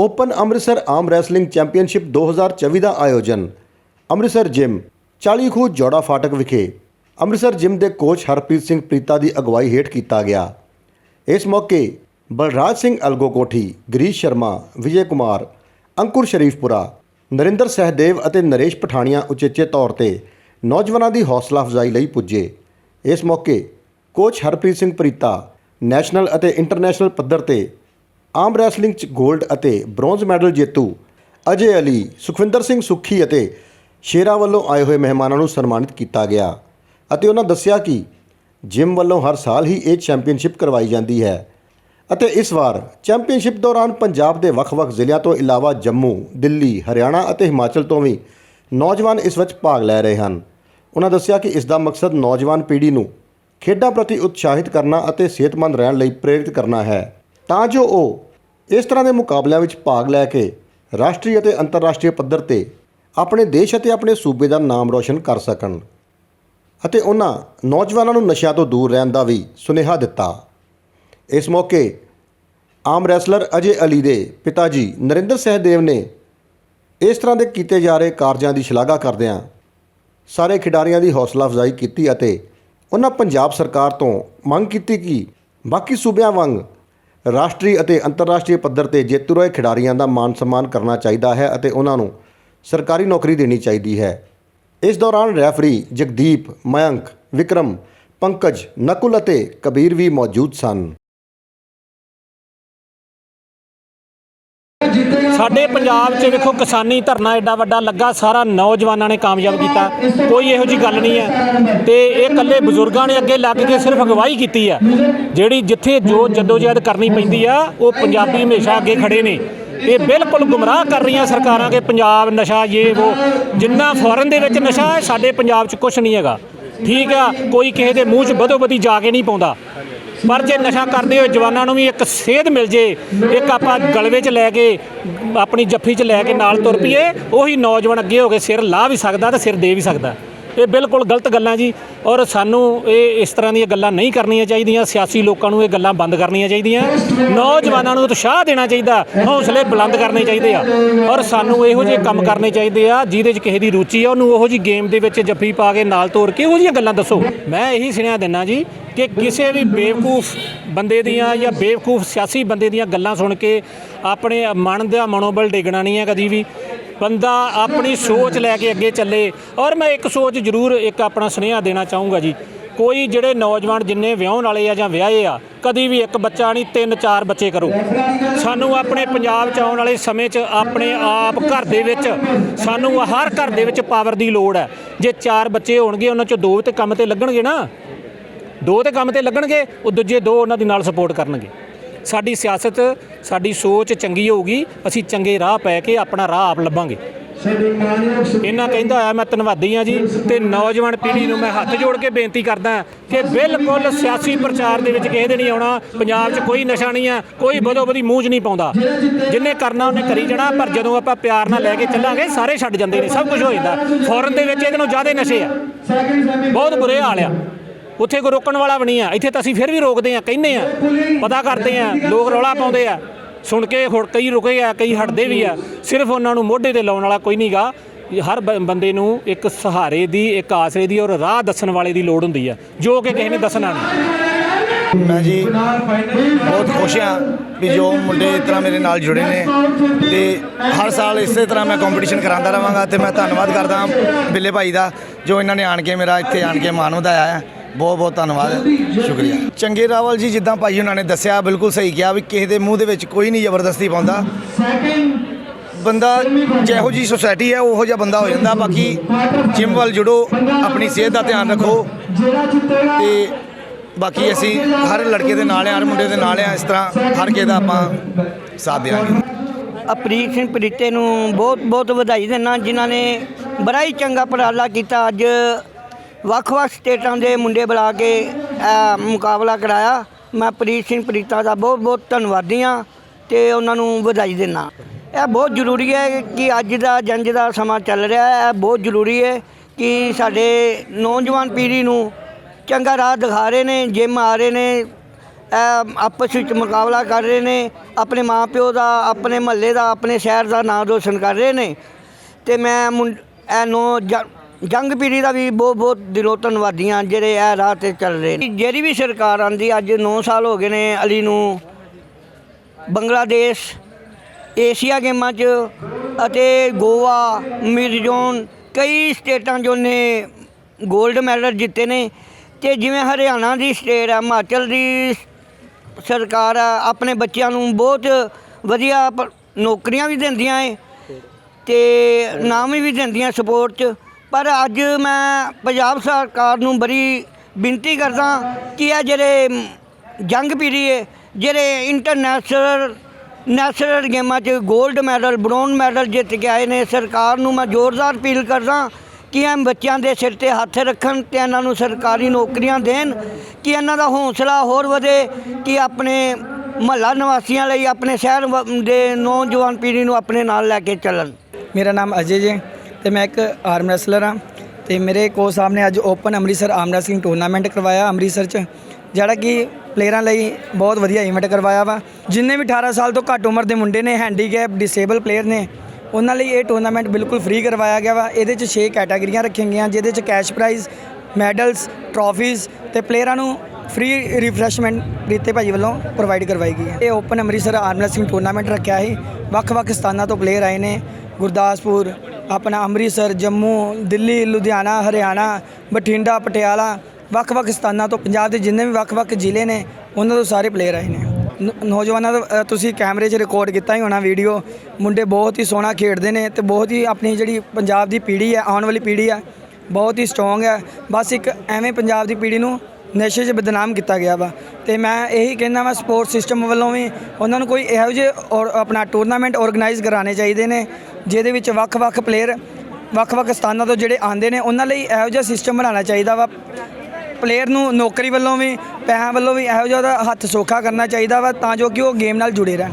Open Amritsar arm wrestling championship 2024 ਦਾ ਆਯੋਜਨ। Amritsar gym 40 ਖੂਹ ਜੋੜਾ ਫਾਟਕ ਵਿਖੇ। ਅੰਮ੍ਰਿਤਸਰ ਜਿਮ ਦੇ ਕੋਚ ਹਰਪ੍ਰੀਤ ਸਿੰਘ ਪ੍ਰੀਤਾ ਦੀ ਅਗਵਾਈ ਹੇਠ ਕੀਤਾ ਗਿਆ। ਇਸ ਮੌਕੇ ਬਲਰਾਜ ਸਿੰਘ ਅਲਗੋ ਕੋਠੀ ਗਰੀਸ਼ ਸ਼ਰਮਾ, ਵਿਜੇ ਕੁਮਾਰ, ਅੰਕੁਰ ਸ਼ਰੀਫਪੁਰਾ, ਨਰਿੰਦਰ ਸਹਿਦੇਵ ਅਤੇ ਨਰੇਸ਼ ਪਠਾਣੀਆਂ ਉਚੇਚੇ ਤੌਰ ਤੇ ਨੌਜਵਾਨਾਂ ਦੀ ਹੌਸਲਾ ਅਫਜ਼ਾਈ ਲਈ ਪੁੱਜੇ। ਇਸ ਮੌਕੇ ਕੋਚ ਹਰਪ੍ਰੀਤ ਸਿੰਘ ਪ੍ਰੀਤਾ ਨੈਸ਼ਨਲ ਅਤੇ ਇੰਟਰਨੈਸ਼ਨਲ ਪੱਧਰ ਤੇ ਆਮ ਰੈਸਲਿੰਗ 'ਚ 골ਡ ਅਤੇ ਬ੍ਰੌਂਜ਼ ਮੈਡਲ ਜੇਤੂ ਅਜੇ ਅਲੀ ਸੁਖਵਿੰਦਰ ਸਿੰਘ ਸੁੱਖੀ ਅਤੇ ਸ਼ੇਰਾ ਵੱਲੋਂ ਆਏ ਹੋਏ ਮਹਿਮਾਨਾਂ ਨੂੰ ਸਨਮਾਨਿਤ ਕੀਤਾ ਗਿਆ ਅਤੇ ਉਹਨਾਂ ਦੱਸਿਆ ਕਿ ਜਿਮ ਵੱਲੋਂ ਹਰ ਸਾਲ ਹੀ ਇਹ ਚੈਂਪੀਅਨਸ਼ਿਪ ਕਰਵਾਈ ਜਾਂਦੀ ਹੈ ਅਤੇ ਇਸ ਵਾਰ ਚੈਂਪੀਅਨਸ਼ਿਪ ਦੌਰਾਨ ਪੰਜਾਬ ਦੇ ਵੱਖ-ਵੱਖ ਜ਼ਿਲ੍ਹਿਆਂ ਤੋਂ ਇਲਾਵਾ ਜੰਮੂ, ਦਿੱਲੀ, ਹਰਿਆਣਾ ਅਤੇ ਹਿਮਾਚਲ ਤੋਂ ਵੀ ਨੌਜਵਾਨ ਇਸ ਵਿੱਚ ਭਾਗ ਲੈ ਰਹੇ ਹਨ। ਉਹਨਾਂ ਦੱਸਿਆ ਕਿ ਇਸ ਦਾ ਮਕਸਦ ਨੌਜਵਾਨ ਪੀੜ੍ਹੀ ਨੂੰ ਖੇਡਾਂ ਪ੍ਰਤੀ ਉਤਸ਼ਾਹਿਤ ਕਰਨਾ ਅਤੇ ਸਿਹਤਮੰਦ ਰਹਿਣ ਲਈ ਪ੍ਰੇਰਿਤ ਕਰਨਾ ਹੈ। ਤਾਂ ਜੋ ਉਹ ਇਸ ਤਰ੍ਹਾਂ ਦੇ ਮੁਕਾਬਲਿਆਂ ਵਿੱਚ ਭਾਗ ਲੈ ਕੇ ਰਾਸ਼ਟਰੀ ਅਤੇ ਅੰਤਰਰਾਸ਼ਟਰੀ ਪੱਧਰ ਤੇ ਆਪਣੇ ਦੇਸ਼ ਅਤੇ ਆਪਣੇ ਸੂਬੇ ਦਾ ਨਾਮ ਰੌਸ਼ਨ ਕਰ ਸਕਣ ਅਤੇ ਉਹਨਾਂ ਨੌਜਵਾਨਾਂ ਨੂੰ ਨਸ਼ਿਆਂ ਤੋਂ ਦੂਰ ਰਹਿਣ ਦਾ ਵੀ ਸੁਨੇਹਾ ਦਿੱਤਾ। ਇਸ ਮੌਕੇ ਆਮ ਰੈਸਲਰ ਅਜੇ ਅਲੀ ਦੇ ਪਿਤਾ ਜੀ ਨਰਿੰਦਰ ਸਹਿਦੇਵ ਨੇ ਇਸ ਤਰ੍ਹਾਂ ਦੇ ਕੀਤੇ ਜਾ ਰਹੇ ਕਾਰਜਾਂ ਦੀ ਸ਼ਲਾਘਾ ਕਰਦਿਆਂ ਸਾਰੇ ਖਿਡਾਰੀਆਂ ਦੀ ਹੌਸਲਾ ਅਫਜ਼ਾਈ ਕੀਤੀ ਅਤੇ ਉਹਨਾਂ ਪੰਜਾਬ ਸਰਕਾਰ ਤੋਂ ਮੰਗ ਕੀਤੀ ਕਿ ਬਾਕੀ ਸੂਬਿਆਂ ਵਾਂਗ ਰਾਸ਼ਟਰੀ ਅਤੇ ਅੰਤਰਰਾਸ਼ਟਰੀ ਪੱਧਰ ਤੇ ਜੇਤੂ ਰਹੇ ਖਿਡਾਰੀਆਂ ਦਾ ਮਾਨ ਸਨਮਾਨ ਕਰਨਾ ਚਾਹੀਦਾ ਹੈ ਅਤੇ ਉਹਨਾਂ ਨੂੰ ਸਰਕਾਰੀ ਨੌਕਰੀ ਦੇਣੀ ਚਾਹੀਦੀ ਹੈ। ਇਸ ਦੌਰਾਨ ਰੈਫਰੀ ਜਗਦੀਪ, ਮਯੰਕ, ਵਿਕਰਮ, ਪੰਕਜ, ਨਕੁਲ ਅਤੇ ਕਬੀਰ ਵੀ ਮੌਜੂਦ ਸਨ। ਸਾਡੇ ਪੰਜਾਬ 'ਚ ਵੇਖੋ ਕਿਸਾਨੀ ਧਰਨਾ ਐਡਾ ਵੱਡਾ ਲੱਗਾ, ਸਾਰਾ ਨੌਜਵਾਨਾਂ ਨੇ ਕਾਮਯਾਬ ਕੀਤਾ। ਕੋਈ ਇਹੋ ਜੀ ਗੱਲ ਨਹੀਂ ਹੈ। ਤੇ ਇਹ ਇਕੱਲੇ ਬਜ਼ੁਰਗਾਂ ਨੇ ਅੱਗੇ ਲੱਗ ਕੇ ਸਿਰਫ ਅਗਵਾਈ ਕੀਤੀ ਆ ਜਿਹੜੀ ਜਿੱਥੇ ਜੋ ਜਦੋਜਹਿਦ ਕਰਨੀ ਪੈਂਦੀ ਆ, ਉਹ ਪੰਜਾਬੀ ਹਮੇਸ਼ਾ ਅੱਗੇ ਖੜੇ ਨੇ। ਇਹ ਬਿਲਕੁਲ ਗੁੰਮਰਾਹ ਕਰ ਰਹੀਆਂ ਸਰਕਾਰਾਂ ਕਿ ਪੰਜਾਬ ਨਸ਼ਾ ਇਹ ਉਹ ਜਿੰਨਾ ਫੋਰਨ ਦੇ ਵਿੱਚ ਨਸ਼ਾ ਹੈ, ਸਾਡੇ ਪੰਜਾਬ 'ਚ ਕੁਝ ਨਹੀਂ ਹੈਗਾ। ਠੀਕ ਆ, ਕੋਈ ਕਿਸੇ ਦੇ ਮੂੰਹ 'ਚ ਬਦੋ ਬਦੀ ਜਾ ਕੇ ਨਹੀਂ ਪਾਉਂਦਾ। ਪਰ ਜੇ ਨਸ਼ਾ ਕਰਦੇ ਹੋਏ ਜਵਾਨਾਂ ਨੂੰ ਵੀ ਇੱਕ ਸੇਧ ਮਿਲ ਜੇ, ਇੱਕ ਆਪਾਂ ਗਲਵੇ 'ਚ ਲੈ ਕੇ, ਆਪਣੀ ਜੱਫੀ 'ਚ ਲੈ ਕੇ ਨਾਲ ਤੁਰ ਪਈਏ, ਉਹੀ ਨੌਜਵਾਨ ਅੱਗੇ ਹੋ ਕੇ ਸਿਰ ਲਾਹ ਵੀ ਸਕਦਾ ਤੇ ਸਿਰ ਦੇ ਵੀ ਸਕਦਾ। ਇਹ ਬਿਲਕੁਲ ਗਲਤ ਗੱਲਾਂ ਜੀ। ਔਰ ਸਾਨੂੰ ਇਹ ਇਸ ਤਰ੍ਹਾਂ ਦੀਆਂ ਗੱਲਾਂ ਨਹੀਂ ਕਰਨੀਆਂ ਚਾਹੀਦੀਆਂ। ਸਿਆਸੀ ਲੋਕਾਂ ਨੂੰ ਇਹ ਗੱਲਾਂ ਬੰਦ ਕਰਨੀਆਂ ਚਾਹੀਦੀਆਂ। ਨੌਜਵਾਨਾਂ ਨੂੰ ਉਤਸ਼ਾਹ ਦੇਣਾ ਚਾਹੀਦਾ। ਹੌਸਲੇ ਬੁਲੰਦ ਕਰਨੇ ਚਾਹੀਦੇ ਆ। ਔਰ ਸਾਨੂੰ ਇਹੋ ਜਿਹੇ ਕੰਮ ਕਰਨੇ ਚਾਹੀਦੇ ਆ, ਜਿਹਦੇ 'ਚ ਕਿਸੇ ਦੀ ਰੁਚੀ ਆ, ਉਹਨੂੰ ਉਹੋ ਜੀ ਗੇਮ ਦੇ ਵਿੱਚ ਜੱਫੀ ਪਾ ਕੇ ਨਾਲ ਤੋਰ ਕੇ ਉਹੋ ਜਿਹੀਆਂ ਗੱਲਾਂ ਦੱਸੋ। ਮੈਂ ਇਹੀ ਸੁਣਿਆ ਦਿੰਨਾ ਜੀ ਕਿ ਕਿਸੇ ਵੀ ਬੇਵਕੂਫ ਬੰਦੇ ਦੀਆਂ ਜਾਂ ਬੇਵਕੂਫ ਸਿਆਸੀ ਬੰਦੇ ਦੀਆਂ ਗੱਲਾਂ ਸੁਣ ਕੇ ਆਪਣੇ ਮਨ ਦਾ ਮਨੋਬਲ ਡਿੱਗਣਾ ਨਹੀਂ ਹੈ ਕਦੀ ਵੀ। ਬੰਦਾ ਆਪਣੀ ਸੋਚ ਲੈ ਕੇ ਅੱਗੇ ਚੱਲੇ। ਔਰ ਮੈਂ ਇੱਕ ਸੋਚ ਜ਼ਰੂਰ ਇੱਕ ਆਪਣਾ ਸੁਨੇਹਾ ਦੇਣਾ ਚਾਹੂੰਗਾ ਜੀ। ਕੋਈ ਜਿਹੜੇ ਨੌਜਵਾਨ ਜਿੰਨੇ ਵਿਆਹਣ ਵਾਲੇ ਆ ਜਾਂ ਵਿਆਹੇ ਆ, ਕਦੀ ਵੀ ਇੱਕ ਬੱਚਾ ਨਹੀਂ, ਤਿੰਨ ਚਾਰ ਬੱਚੇ ਕਰੋ। ਸਾਨੂੰ ਆਪਣੇ ਪੰਜਾਬ 'ਚ ਆਉਣ ਵਾਲੇ ਸਮੇਂ 'ਚ, ਆਪਣੇ ਆਪ ਘਰ ਦੇ ਵਿੱਚ, ਸਾਨੂੰ ਹਰ ਘਰ ਦੇ ਵਿੱਚ ਪਾਵਰ ਦੀ ਲੋੜ ਹੈ। ਜੇ ਚਾਰ ਬੱਚੇ ਹੋਣਗੇ, ਉਹਨਾਂ 'ਚੋਂ ਦੋ ਤੇ ਕੰਮ ਤੇ ਲੱਗਣਗੇ ਨਾ। ਦੋ ਤੇ ਕੰਮ ਤੇ ਲੱਗਣਗੇ, ਉਹ ਦੂਜੇ ਦੋ ਉਹਨਾਂ ਦੀ ਨਾਲ ਸਪੋਰਟ ਕਰਨਗੇ। ਸਾਡੀ ਸਿਆਸਤ, ਸਾਡੀ ਸੋਚ ਚੰਗੀ ਹੋਊਗੀ, ਅਸੀਂ ਚੰਗੇ ਰਾਹ ਪੈ ਕੇ ਆਪਣਾ ਰਾਹ ਆਪ ਲੱਭਾਂਗੇ। ਇਹਨਾਂ ਕਹਿੰਦਾ ਆ ਮੈਂ ਧੰਨਵਾਦੀ ਆ ਜੀ, ਤੇ ਨੌਜਵਾਨ ਪੀੜ੍ਹੀ ਨੂੰ ਮੈਂ ਹੱਥ ਜੋੜ ਕੇ ਬੇਨਤੀ ਕਰਦਾ ਕਿ ਬਿਲਕੁਲ ਸਿਆਸੀ ਪ੍ਰਚਾਰ ਦੇ ਵਿੱਚ ਕਿਸੇ ਦੇ ਨਹੀਂ ਆਉਣਾ, ਪੰਜਾਬ 'ਚ ਕੋਈ ਨਸ਼ਾ ਨਹੀਂ ਆ ਕੋਈ ਬਦੋ ਬਦੀ ਮੂੰਹ 'ਚ ਨਹੀਂ ਪਾਉਂਦਾ। ਜਿੰਨੇ ਕਰਨਾ ਉਹਨੇ ਕਰੀ ਜਾਣਾ, ਪਰ ਜਦੋਂ ਆਪਾਂ ਪਿਆਰ ਨਾਲ ਲੈ ਕੇ ਚੱਲਾਂਗੇ, ਸਾਰੇ ਛੱਡ ਜਾਂਦੇ ਨੇ, ਸਭ ਕੁਝ ਹੋ ਜਾਂਦਾ। ਫੌਰਨ ਦੇ ਵਿੱਚ ਇਹਦੇ ਨਾਲੋਂ ਜ਼ਿਆਦਾ ਨਸ਼ੇ ਆ। ਬਹੁਤ ਬੁਰੇ ਹਾਲ ਆ। ਉੱਥੇ ਕੋਈ ਰੋਕਣ ਵਾਲਾ ਵੀ ਨਹੀਂ ਆ। ਇੱਥੇ ਤਾਂ ਅਸੀਂ ਫਿਰ ਵੀ ਰੋਕਦੇ ਆ, ਕਹਿੰਦੇ ਆ, ਪਤਾ ਕਰਦੇ ਆ, ਲੋਕ ਰੌਲਾ ਪਾਉਂਦੇ ਆ। ਸੁਣ ਕੇ ਹੁਣ ਕਈ ਰੁਕੇ ਆ, ਕਈ ਹਟਦੇ ਵੀ ਆ। ਸਿਰਫ ਉਹਨਾਂ ਨੂੰ ਮੋਢੇ ਤੇ ਲਾਉਣ ਵਾਲਾ ਕੋਈ ਨਹੀਂਗਾ ਹਰ ਬ- ਬੰਦੇ ਨੂੰ ਇੱਕ ਸਹਾਰੇ ਦੀ, ਇੱਕ ਆਸਰੇ ਦੀ ਔਰ ਰਾਹ ਦੱਸਣ ਵਾਲੇ ਦੀ ਲੋੜ ਹੁੰਦੀ ਆ, ਜੋ ਕਿ ਕਿਸੇ ਨੇ ਦੱਸਣਾ ਨਹੀਂ। ਮੈਂ ਜੀ ਬਹੁਤ ਖੁਸ਼ ਹਾਂ ਵੀ ਜੋ ਮੁੰਡੇ ਇਸ ਤਰ੍ਹਾਂ ਮੇਰੇ ਨਾਲ ਜੁੜੇ ਨੇ ਤੇ ਹਰ ਸਾਲ ਇਸੇ ਤਰ੍ਹਾਂ ਮੈਂ ਕੰਪੀਟੀਸ਼ਨ ਕਰਾਉਂਦਾ ਰਵਾਂਗਾ ਤੇ ਮੈਂ ਧੰਨਵਾਦ ਕਰਦਾ ਬਿੱਲੇ ਭਾਈ ਦਾ ਜੋ ਇਹਨਾਂ ਨੇ ਆਣ ਕੇ ਮੇਰਾ ਇੱਥੇ ਆਣ ਕੇ ਮਾਣ ਵਧਾਇਆ ਹੈ ਬਹੁਤ ਬਹੁਤ ਧੰਨਵਾਦ, ਸ਼ੁਕਰੀਆ। ਚੰਗੇ ਰਾਵਲ ਜੀ, ਜਿੱਦਾਂ ਭਾਈ ਉਹਨਾਂ ਨੇ ਦੱਸਿਆ, ਬਿਲਕੁਲ ਸਹੀ ਕਿਹਾ ਵੀ ਕਿਸੇ ਦੇ ਮੂੰਹ ਦੇ ਵਿੱਚ ਕੋਈ ਨਹੀਂ ਜ਼ਬਰਦਸਤੀ ਪਾਉਂਦਾ। ਬੰਦਾ ਜਿਹੋ ਜੀ ਸੋਸਾਇਟੀ ਹੈ, ਉਹੋ ਜਿਹਾ ਬੰਦਾ ਹੋ ਜਾਂਦਾ। ਬਾਕੀ ਜਿਮ ਵੱਲ ਜੁੜੋ, ਆਪਣੀ ਸਿਹਤ ਦਾ ਧਿਆਨ ਰੱਖੋ। ਤੇ ਬਾਕੀ ਅਸੀਂ ਹਰ ਲੜਕੇ ਦੇ ਨਾਲ ਆ, ਹਰ ਮੁੰਡੇ ਦੇ ਨਾਲ ਆ, ਇਸ ਤਰ੍ਹਾਂ ਹਰ ਕਿਸੇ ਦਾ ਆਪਾਂ ਸਾਥ ਦੇਵਾਂਗੇ ਅਪਰੀਤ ਸਿੰਘ ਪ੍ਰੀਤੇ ਨੂੰ ਬਹੁਤ ਬਹੁਤ ਵਧਾਈ ਦਿੰਦਾ, ਜਿਨ੍ਹਾਂ ਨੇ ਬੜਾ ਹੀ ਚੰਗਾ ਉਪਰਾਲਾ ਕੀਤਾ। ਅੱਜ ਵੱਖ-ਵੱਖ ਸਟੇਟਾਂ ਦੇ ਮੁੰਡੇ ਬੁਲਾ ਕੇ ਇਹ ਮੁਕਾਬਲਾ ਕਰਾਇਆ। ਮੈਂ ਪ੍ਰੀਤ ਸਿੰਘ ਪ੍ਰੀਤਾ ਦਾ ਬਹੁਤ ਬਹੁਤ ਧੰਨਵਾਦੀ ਹਾਂ ਤੇ ਉਹਨਾਂ ਨੂੰ ਵਧਾਈ ਦਿੰਦਾ। ਇਹ ਬਹੁਤ ਜ਼ਰੂਰੀ ਹੈ ਕਿ ਅੱਜ ਦਾ ਜੰਜ ਦਾ ਸਮਾਂ ਚੱਲ ਰਿਹਾ ਹੈ। ਇਹ ਬਹੁਤ ਜ਼ਰੂਰੀ ਹੈ ਕਿ ਸਾਡੇ ਨੌਜਵਾਨ ਪੀੜ੍ਹੀ ਨੂੰ ਚੰਗਾ ਰਾਹ ਦਿਖਾ ਰਹੇ ਨੇ, ਜਿਮ ਆ ਰਹੇ ਨੇ ਇਹ ਆਪਸ ਵਿੱਚ ਮੁਕਾਬਲਾ ਕਰ ਰਹੇ ਨੇ, ਆਪਣੇ ਮਾਪਿਓ ਦਾ, ਆਪਣੇ ਮਹੱਲੇ ਦਾ, ਆਪਣੇ ਸ਼ਹਿਰ ਦਾ ਨਾਮ ਰੋਸ਼ਨ ਕਰ ਰਹੇ ਨੇ। ਤੇ ਮੈਂ ਮੁੰ- ਇਹ ਨੋ ਜੰਗ ਪੀੜ੍ਹੀ ਦਾ ਵੀ ਬਹੁਤ ਬਹੁਤ ਦਿਲੋਂ ਧੰਨਵਾਦੀਆਂ ਜਿਹੜੇ ਇਹ ਰਾਹ ਤੇ ਚੱਲ ਰਹੇ ਨੇ। ਜਿਹੜੀ ਵੀ ਸਰਕਾਰ ਆਂਦੀ, ਅੱਜ 9 ਸਾਲ ਹੋ ਗਏ ਨੇ ਅਲੀ ਨੂੰ ਬੰਗਲਾਦੇਸ਼, ਏਸ਼ੀਆ ਗੇਮਾਂ 'ਚ ਅਤੇ ਗੋਆ ਮਿਰਜ਼ੋਨ ਕਈ ਸਟੇਟਾਂ 'ਚੋਂ ਨੇ 골ਡ ਮੈਡਲ ਜਿੱਤੇ ਨੇ ਤੇ ਜਿਵੇਂ ਹਰਿਆਣਾ ਦੀ ਸਟੇਟ ਆ, ਹਿਮਾਚਲ ਦੀ ਸਰਕਾਰ ਆ, ਆਪਣੇ ਬੱਚਿਆਂ ਨੂੰ ਬਹੁਤ ਵਧੀਆ ਨੌਕਰੀਆਂ ਵੀ ਦਿੰਦੀਆਂ ਏ ਤੇ ਨਾਮ ਵੀ ਦਿੰਦੀਆਂ ਸਪੋਰਟ 'ਚ। ਪਰ ਅੱਜ ਮੈਂ ਪੰਜਾਬ ਸਰਕਾਰ ਨੂੰ ਬੜੀ ਬੇਨਤੀ ਕਰਦਾ ਕਿ ਇਹ ਜਿਹੜੇ ਮ, ਜੰਗ ਪੀੜੀ ਏ ਜਿਹੜੇ ਇੰਟਰਨੈਸ਼ਨਲ ਨੈਸ਼ਨਲ ਗੇਮਾਂ 'ਚ 골ਡ ਮੈਡਲ ਬ੍ਰੌਂਜ਼ ਮੈਡਲ ਜਿੱਤ ਕੇ ਆਏ ਨੇ ਸਰਕਾਰ ਨੂੰ ਮੈਂ ਜ਼ੋਰਦਾਰ ਅਪੀਲ ਕਰਦਾ ਕਿ ਇਹ ਬੱਚਿਆਂ ਦੇ ਸਿਰ ਤੇ ਹੱਥ ਰੱਖਣ ਤੇ ਇਹਨਾਂ ਨੂੰ ਸਰਕਾਰੀ ਨੌਕਰੀਆਂ ਦੇਣ ਕਿ ਇਹਨਾਂ ਦਾ ਹੌਸਲਾ ਹੋਰ ਵਧੇ ਕਿ ਆਪਣੇ ਮਹੱਲਾ ਨਿਵਾਸੀਆਂ ਲਈ ਆਪਣੇ ਸ਼ਹਿਰ ਵ- ਦੇ ਨੌਜਵਾਨ ਪੀੜ੍ਹੀ ਨੂੰ ਆਪਣੇ ਨਾਲ ਲੈ ਕੇ ਚੱਲਣ। ਮੇਰਾ ਨਾਮ ਅਜੇ ਜੀ ਤੇ ਮੈਂ ਇੱਕ ਆਰਮ ਰੈਸਲਰ ਹਾਂ ਤੇ ਮੇਰੇ ਕੋਚ ਸਾਹਿਬ ਨੇ ਅੱਜ open Amritsar arm wrestling tournament ਕਰਵਾਇਆ ਅੰਮ੍ਰਿਤਸਰ 'ਚ, ਜਿਹੜਾ ਕਿ ਪਲੇਅਰਾਂ ਲਈ ਬਹੁਤ ਵਧੀਆ ਇਵੈਂਟ ਕਰਵਾਇਆ ਵਾ। ਜਿੰਨੇ ਵੀ 18 ਸਾਲ ਤੋਂ ਘੱਟ ਉਮਰ ਦੇ ਮੁੰਡੇ ਨੇ ਹੈਂਡੀਕੈਪ ਡਿਸੇਬਲ ਪਲੇਅਰ ਨੇ, ਉਹਨਾਂ ਲਈ ਇਹ ਟੂਰਨਾਮੈਂਟ ਬਿਲਕੁਲ ਫ੍ਰੀ ਕਰਵਾਇਆ ਗਿਆ ਵਾ। ਇਹਦੇ 'ਚ 6 ਕੈਟਾਗਰੀਆਂ ਰੱਖੀਆਂ ਗਈਆਂ, ਜਿਹਦੇ 'ਚ ਕੈਸ਼ ਪ੍ਰਾਈਜ਼ ਮੈਡਲਸ ਟਰਾਫੀਜ਼ ਤੇ ਪਲੇਅਰਾਂ ਨੂੰ ਫ੍ਰੀ ਰਿਫਰੈਸ਼ਮੈਂਟ ਪ੍ਰੀਤੇ ਭਾਜੀ ਵੱਲੋਂ ਪ੍ਰੋਵਾਈਡ ਕਰਵਾਈ ਗਈ ਹੈ। ਇਹ open Amritsar arm wrestling tournament ਰੱਖਿਆ ਸੀ। ਵੱਖ-ਵੱਖ ਸਥਾਨਾਂ ਤੋਂ ਪਲੇਅਰ ਆਏ ਨੇ, ਗੁਰਦਾਸਪੁਰ ਆਪਣਾ ਅੰਮ੍ਰਿਤਸਰ, ਜੰਮੂ, ਦਿੱਲੀ, ਲੁਧਿਆਣਾ, ਹਰਿਆਣਾ, ਬਠਿੰਡਾ, ਪਟਿਆਲਾ, ਵੱਖ-ਵੱਖ ਸਥਾਨਾਂ ਤੋਂ ਪੰਜਾਬ ਦੇ ਜਿੰਨੇ ਵੀ ਵੱਖ-ਵੱਖ ਜ਼ਿਲ੍ਹੇ ਨੇ, ਉਹਨਾਂ ਤੋਂ ਸਾਰੇ ਪਲੇਅਰ ਆਏ ਨੇ। ਨ- ਨੌਜਵਾਨਾਂ ਦਾ ਤੁਸੀਂ ਕੈਮਰੇ 'ਚ ਰਿਕਾਰਡ ਕੀਤਾ ਹੀ ਹੋਣਾ ਵੀਡੀਓ ਮੁੰਡੇ ਬਹੁਤ ਹੀ ਸੋਹਣਾ ਖੇਡਦੇ ਨੇ ਤੇ ਬਹੁਤ ਹੀ ਆਪਣੀ ਜਿਹੜੀ ਪੰਜਾਬ ਦੀ ਪੀੜ੍ਹੀ ਹੈ, ਆਉਣ ਵਾਲੀ ਪੀੜ੍ਹੀ ਹੈ ਬਹੁਤ ਹੀ ਸਟਰੋਂਗ ਹੈ ਬਸ ਇੱਕ ਐਵੇਂ ਪੰਜਾਬ ਦੀ ਪੀੜ੍ਹੀ ਨੂੰ ਨਸ਼ੇ 'ਚ ਬਦਨਾਮ ਕੀਤਾ ਗਿਆ ਵਾ। ਤੇ ਮੈਂ ਇਹੀ ਕਹਿੰਦਾ ਵਾ ਸਪੋਰਟ ਸਿਸਟਮ ਵੱਲੋਂ ਵੀ ਉਹਨਾਂ ਨੂੰ ਕੋਈ ਇਹੋ ਜਿਹੇ ਔਰ, ਆਪਣਾ ਟੂਰਨਾਮੈਂਟ ਆਰਗੇਨਾਈਜ਼ ਕਰਾਣੇ ਚਾਹੀਦੇ ਨੇ। ਜਿਹਦੇ ਵਿੱਚ ਵੱਖ-ਵੱਖ ਪਲੇਅਰ ਵੱਖ-ਵੱਖ ਸਥਾਨਾਂ ਤੋਂ ਜਿਹੜੇ ਆਉਂਦੇ ਨੇ, ਉਹਨਾਂ ਲਈ ਇਹੋ ਜਿਹਾ ਸਿਸਟਮ ਬਣਾਉਣਾ ਚਾਹੀਦਾ ਵਾ। ਪਲੇਅਰ ਨੂੰ ਨੌਕਰੀ ਵੱਲੋਂ ਵੀ, ਪੈਸਿਆਂ ਵੱਲੋਂ ਵੀ ਇਹੋ ਜਿਹਾ ਉਹਦਾ ਹੱਥ ਸੌਖਾ ਕਰਨਾ ਚਾਹੀਦਾ ਵਾ, ਤਾਂ ਜੋ ਕਿ ਉਹ ਗੇਮ ਨਾਲ ਜੁੜੇ ਰਹਿਣ।